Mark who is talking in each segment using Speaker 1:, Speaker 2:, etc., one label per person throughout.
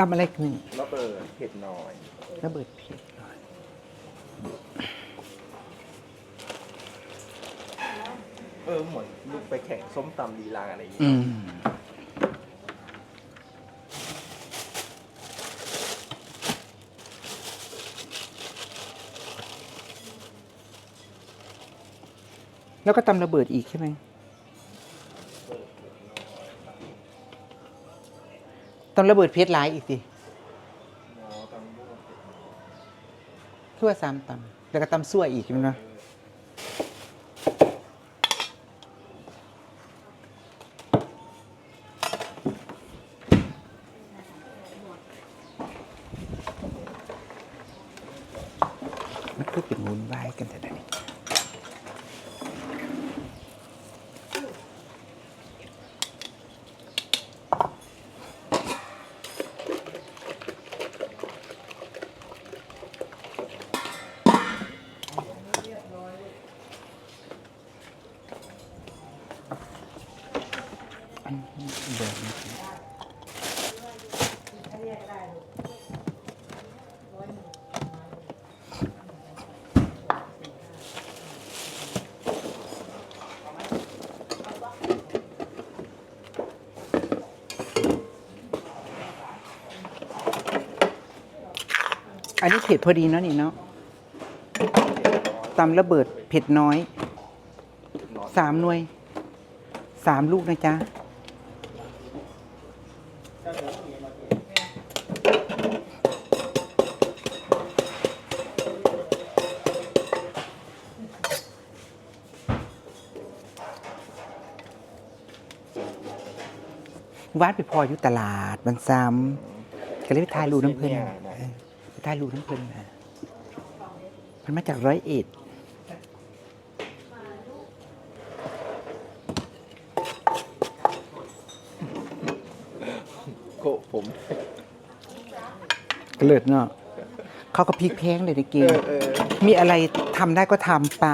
Speaker 1: ดำอะไรหนึ่ง
Speaker 2: ระเบิดเผ็ดน้อย
Speaker 1: ระเบิดเผ็ดหน่อย
Speaker 2: เออเหมือนลูกไปแข่งส้มตำลีลาอะไรอย่างเงี้ย
Speaker 1: อืมแล้วก็ตำระเบิดอีกใช่ไหม ตำระเบิดเพชรหลายอีกสิ
Speaker 2: อ๋อตำลูกเผ็ดน้อย
Speaker 1: คือว่าสามตำแล้วก็ตำซั่วอีกใช่ไหมเนาะมันก็เป็นวุ่นวายกันแต่ไหน อันนี้เดิมนะครับอันนี้เผ็ดพอดีเนาะนี่เนาะตำระเบิดเผ็ดน้อย สามหน่วย สามลูกนะจ๊ะ วาดไปพออยู่ตลาดมันซ้ำก็เลยไปถ่ายรูปน้ำเพลิน
Speaker 2: เนี่ย
Speaker 1: เอ
Speaker 2: นะ
Speaker 1: อไปถ่ายรูปน้ำเพลินนะมันมาจากร้อยเอ็ด
Speaker 2: โกะผม
Speaker 1: เลิศเนาะเขาก็พลิกแพงเลยในเก
Speaker 2: เอ
Speaker 1: ม
Speaker 2: อเออ
Speaker 1: มีอะไรทำได้ก็ทำไป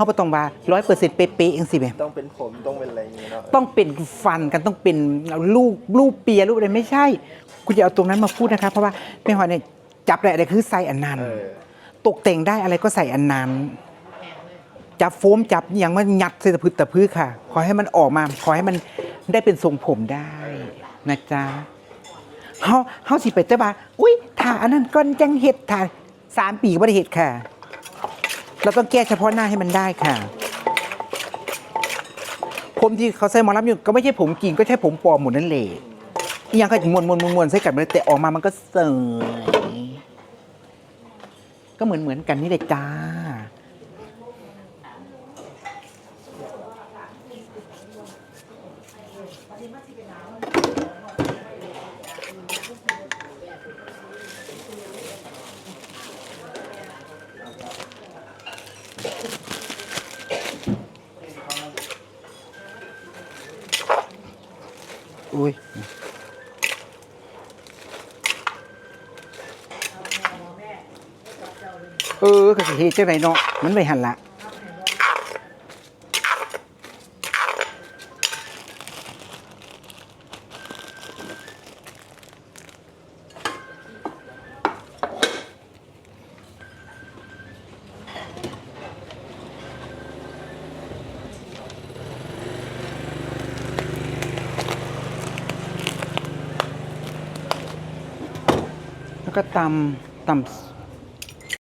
Speaker 1: เขาบ่ต้องว่าร้อยเปอร์เซ็นต์เป๊ะๆเองสิแม่
Speaker 2: ต้องเป็นผมต้องเป็นอะไรอย่างเงี้ยเนาะ
Speaker 1: ต้องเป็นฟันกันต้องเป็นลูกลูกเปียลูกอะไรไม่ใช่ คุณอย่าเอาตรงนั้นมาพูดนะคะเพราะว่าแม่หอยเนี่ยจับอะไรอะไรคือใส่อันนั้น
Speaker 2: เออ
Speaker 1: ตกแต่งได้อะไรก็ใส่อันนั้น จับโฟมจับอหย่างมันยัดใส่ตะพือตะพือค่ะ ขอให้มันออกมา ขอให้มันได้เป็นทรงผมได้นะจ๊ะเฮาเฮาสิไปแต่ว่าอุ้ยถ่าอันนั้นก้อนจังเห็ดถ่าสามปีก็ไม่ได้เห็ดค่ะ เราต้องแก้เฉพาะหน้าให้มันได้ค่ะ ผมที่เขาใส่หมอลำอยู่ก็ไม่ใช่ผมจริงก็ใช่ผมปลอมหมดนั่นแหละอีหยังก็มวนมวนมวนมวนใส่กันไปแต่ออกมามันก็เสยก็เหมือนเหมือนกันนี่แหละจ้า อุ้ยเออก็สิเฮ็ดจังไดเนาะมันไปหันละ แล้วก็ตำตำ